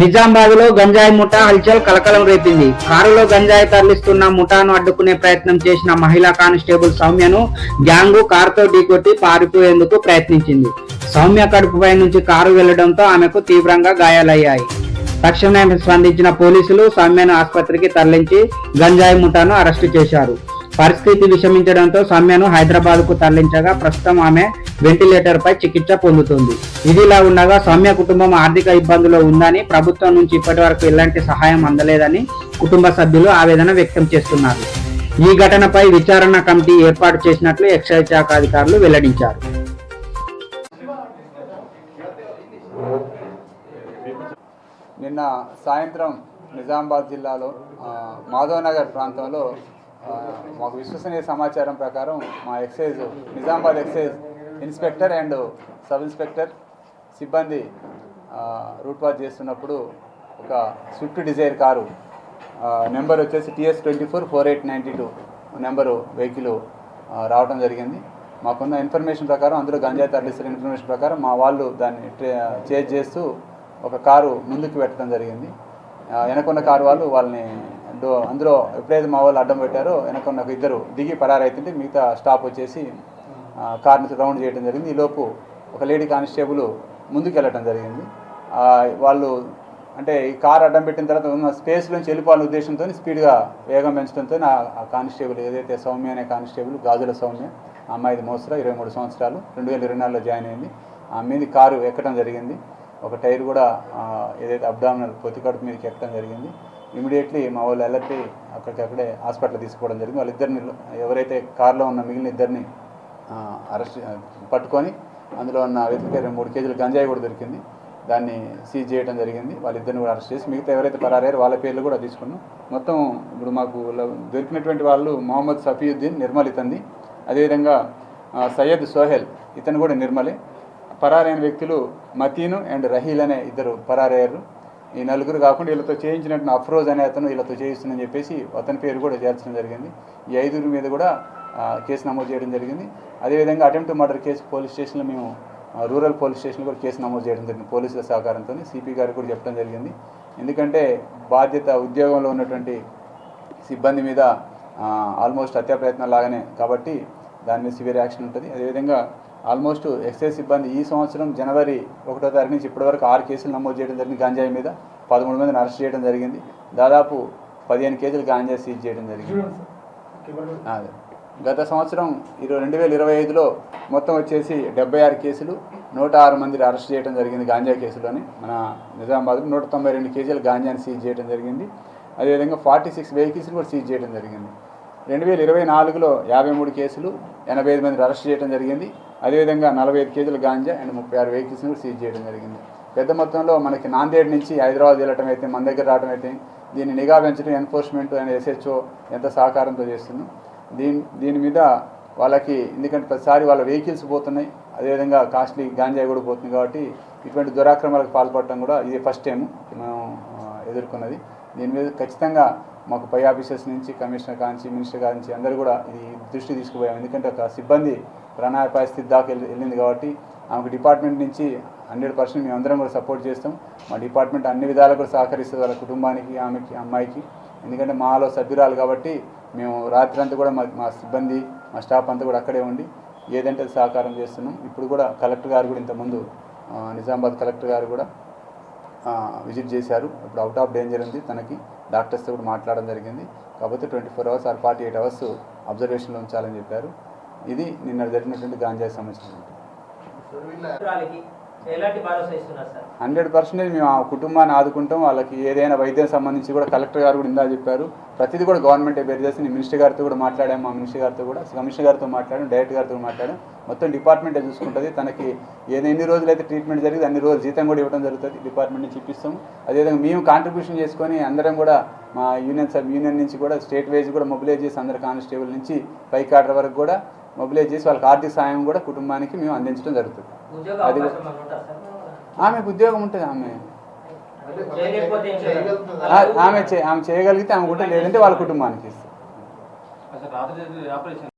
నిజామాబాద్లో గంజాయి ముఠా హల్చల్ కలకలం రేపింది. కారులో గంజాయి తరలిస్తున్న ముఠాను అడ్డుకునే ప్రయత్నం చేసిన మహిళా కానిస్టేబుల్ సౌమ్యను గ్యాంగు కారుతో ఢీకొట్టి పారిపోయేందుకు ప్రయత్నించింది. సౌమ్య కడుపుపై నుంచి కారు వెళ్ళడంతో ఆమెకు తీవ్రంగా గాయాలయ్యాయి. తక్షణమే స్పందించిన పోలీసులు సౌమ్యను ఆసుపత్రికి తరలించి గంజాయి ముఠాను అరెస్టు చేశారు. పరిస్థితి విషమించడంతో సౌమ్యను హైదరాబాద్కు తరలించగా ప్రస్తుతం ఆమె వెంటిలేటర్ పై చికిత్స పొందుతుంది. ఇదిలా ఉండగా సౌమ్య కుటుంబం ఆర్థిక ఇబ్బందులో ఉందని ప్రభుత్వం నుంచి ఇప్పటి వరకు ఎలాంటి సహాయం అందలేదని కుటుంబ సభ్యులు ఆవేదన వ్యక్తం చేస్తున్నారు. ఈ ఘటనపై విచారణ కమిటీ ఏర్పాటు చేసినట్లు ఎక్సైజ్ శాఖ అధికారులు వెల్లడించారు. నిన్న సాయంత్రం నిజామాబాద్ జిల్లాలో మాధవనగర్ ప్రాంతంలో మాకు విశ్వసనీయ సమాచారం ప్రకారం మా excise Nizamabad excise inspector and sub inspector సిబ్బంది రూట్ వాచ్ చేస్తున్నప్పుడు ఒక స్విఫ్ట్ డిజైర్ కారు నెంబర్ వచ్చేసి TS twenty four four eight ninety two number vehicle రావడం జరిగింది. మాకున్న ఇన్ఫర్మేషన్ ప్రకారం అందులో గంజాయి తరలిస్తున్న ఇన్ఫర్మేషన్ ప్రకారం మా వాళ్ళు దాన్ని ట్రే చేజ్ చేస్తూ ఒక కారు ముందుకు పెట్టడం జరిగింది. వెనకున్న కారు వాళ్ళు వాళ్ళని అందులో ఎప్పుడైతే మా వాళ్ళు అడ్డం పెట్టారో వెనక నాకు ఇద్దరు దిగి పరారైతుంటే మిగతా స్టాప్ వచ్చేసి కార్ని రౌండ్ చేయడం జరిగింది. ఈలోపు ఒక లేడీ కానిస్టేబుల్ ముందుకు వెళ్ళటం జరిగింది వాళ్ళు అంటే ఈ కార్ అడ్డం పెట్టిన తర్వాత ఉన్న స్పేస్ నుంచి వెళ్ళిపోవాలనే ఉద్దేశంతో స్పీడ్గా వేగం పెంచడంతో ఆ కానిస్టేబుల్ ఏదైతే సౌమ్య అనే కానిస్టేబుల్ గాజుల సౌమ్య అమ్మాయిది మోసరా ఇరవై మూడు సంవత్సరాలు రెండు వేల ఇరవై నాలుగులో జాయిన్ అయింది. ఆ మీద కారు ఎక్కడం జరిగింది. ఒక టైర్ కూడా ఏదైతే అబ్డామినల్ పొత్తికడుపు మీదకి ఎక్కడం జరిగింది. ఇమీడియట్లీ మా వాళ్ళు అలర్ట్ అయ్యి అక్కడికక్కడే హాస్పిటల్ తీసుకోవడం జరిగింది. వాళ్ళిద్దరిని ఎవరైతే కారులో ఉన్న మిగిలిన ఇద్దరిని అరెస్ట్ పట్టుకొని అందులో ఉన్న వ్యక్తికి రెండు మూడు కేజీలు గంజాయి కూడా దొరికింది. దాన్ని సీజ్ చేయడం జరిగింది. వాళ్ళిద్దరిని కూడా అరెస్ట్ చేసి మిగతా ఎవరైతే పరారయ్యారో వాళ్ళ పేర్లు కూడా తీసుకున్నాం. మొత్తం ఇప్పుడు మాకు దొరికినటువంటి వాళ్ళు మొహమ్మద్ సఫీయుద్దీన్ నిర్మల్ ఇతంది అదేవిధంగా సయ్యద్ సోహెల్ ఇతను కూడా నిర్మలే. పరారైన వ్యక్తులు మతీను అండ్ రహీల్ అనే ఇద్దరు పరారయ్యారు. ఈ నలుగురు కాకుండా వీళ్ళతో చేయించినట్టు అఫ్రోజ్ అనే అతను వీళ్ళతో చేయిస్తుందని చెప్పేసి అతని పేరు కూడా చేర్చడం జరిగింది. ఈ ఐదుగురి మీద కూడా కేసు నమోదు చేయడం జరిగింది. అదేవిధంగా అటెంప్ట్ మర్డర్ కేసు పోలీస్ స్టేషన్లో మేము రూరల్ పోలీస్ స్టేషన్లో కూడా కేసు నమోదు చేయడం జరిగింది పోలీసుల సహకారంతో సిపి గారికి కూడా చెప్పడం జరిగింది. ఎందుకంటే బాధ్యత ఉద్యోగంలో ఉన్నటువంటి సిబ్బంది మీద ఆల్మోస్ట్ హత్యా ప్రయత్నం లాగానే కాబట్టి దాని మీద సివియర్ యాక్షన్ ఉంటుంది. అదేవిధంగా ఆల్మోస్ట్ ఎక్సైజ్ సిబ్బంది ఈ సంవత్సరం జనవరి ఒకటో తారీఖు నుంచి ఇప్పటివరకు ఆరు కేసులు నమోదు చేయడం జరిగింది గాంజాయి మీద. పదమూడు మందిని అరెస్ట్ చేయడం జరిగింది. దాదాపు పదిహేను కేజీలు గాంజా సీజ్ చేయడం జరిగింది. అదే. గత సంవత్సరం ఇరవై రెండు వేల ఇరవై ఐదులో మొత్తం వచ్చేసి డెబ్బై ఆరు కేసులు నూట ఆరు మంది అరెస్ట్ చేయడం జరిగింది గాంజా కేసులోని. మన నిజామాబాద్లో నూట తొంభై రెండు కేజీలు గాంజాని సీజ్ చేయడం జరిగింది. అదేవిధంగా ఫార్టీ సిక్స్ వెహికల్స్ని కూడా సీజ్ చేయడం జరిగింది. రెండు వేల ఇరవై నాలుగులో యాభై మూడు కేసులు ఎనభై ఐదు మంది అరెస్ట్ చేయడం జరిగింది. అదేవిధంగా నలభై ఐదు కేజీల గాంజా అండ్ ముప్పై ఆరు వెహికల్స్ని కూడా సీజ్ చేయడం జరిగింది. పెద్ద మొత్తంలో మనకి నాందేడ్ నుంచి హైదరాబాద్ వెళ్ళటం అయితే మన దగ్గర రావడం అయితే దీన్ని నిఘా పెంచడం ఎన్ఫోర్స్మెంట్ అండ్ ఎస్హెచ్ఓ ఎంత సహకారంతో చేస్తున్నాం దీని దీని మీద వాళ్ళకి ఎందుకంటే ప్రతిసారి వాళ్ళ వెహికల్స్ పోతున్నాయి అదేవిధంగా కాస్ట్లీ గాంజాయి కూడా పోతుంది కాబట్టి ఇటువంటి దురాక్రమాలకు పాల్పడటం కూడా ఇది ఫస్ట్ టైం మనం ఎదుర్కొన్నది. దీని మీద ఖచ్చితంగా మాకు పై ఆఫీసర్స్ నుంచి కమిషనర్ కాంచి మినిస్టర్ కాంచి అందరూ కూడా ఇది దృష్టి తీసుకుపోయాం. ఎందుకంటే ఒక సిబ్బంది ప్రాణాయ పరిస్థితి దాకా వెళ్ళి- వెళ్ళింది కాబట్టి ఆమెకు డిపార్ట్మెంట్ నుంచి హండ్రెడ్ పర్సెంట్ మేము అందరం కూడా సపోర్ట్ చేస్తాం. మా డిపార్ట్మెంట్ అన్ని విధాలు కూడా సహకరిస్తుంది వాళ్ళ కుటుంబానికి ఆమెకి అమ్మాయికి. ఎందుకంటే మాలో సభ్యురాలు కాబట్టి మేము రాత్రి అంతా కూడా మా మా సిబ్బంది మా స్టాఫ్ అంతా కూడా అక్కడే ఉండి ఏదంటే అది సహకారం చేస్తున్నాం. ఇప్పుడు కూడా కలెక్టర్ గారు కూడా ఇంతకుముందు నిజామాబాద్ కలెక్టర్ గారు కూడా విజిట్ చేశారు. ఇప్పుడు అవుట్ ఆఫ్ డేంజర్ ఉంది తనకి. డాక్టర్స్తో కూడా మాట్లాడడం జరిగింది. కాకపోతే twenty four hours or forty eight hours అబ్జర్వేషన్లో ఉంచాలని చెప్పారు. ఇది నిన్న జరిగినటువంటి గాంజా సంబంధించినటువంటి. హండ్రెడ్ పర్సెంటేజ్ మేము ఆ కుటుంబాన్ని ఆదుకుంటాం. వాళ్ళకి ఏదైనా వైద్యం సంబంధించి కూడా కలెక్టర్ గారు కూడా ఇందా చెప్పారు. ప్రతిదీ కూడా గవర్నమెంటే బేర్ చేసి నేను మినిస్టర్ గారితో కూడా మాట్లాడాము మా మినిస్టర్ గారితో కూడా కమిషనర్ గారితో మాట్లాడాను డైరెక్టర్ గారితో మాట్లాడాను. మొత్తం డిపార్ట్మెంటే చూసుకుంటుంది. తనకి ఏదో ఎన్ని రోజులు అయితే ట్రీట్మెంట్ జరిగింది అన్ని రోజులు జీతం కూడా ఇవ్వడం జరుగుతుంది. డిపార్ట్మెంట్ నుంచి అదేవిధంగా మేము కాంట్రిబ్యూషన్ చేసుకొని అందరం కూడా మా యూనియన్ సబ్ యూనియన్ నుంచి కూడా స్టేట్ వైజ్ కూడా మొబిలైజ్ చేసి అందరు కానిస్టేబుల్ నుంచి పై కాడర్ వరకు కూడా మొబిలైజ్ చేసి వాళ్ళకి ఆర్థిక సాయం కూడా కుటుంబానికి మేము అందించడం జరుగుతుంది. అది ఆమెకు ఉద్యోగం ఉంటుంది ఆమె. ఆమె చే- ఆమె చేయగలిగితే ఆమె కూడా లేదంటే వాళ్ళ కుటుంబానికి ఆపరేషన్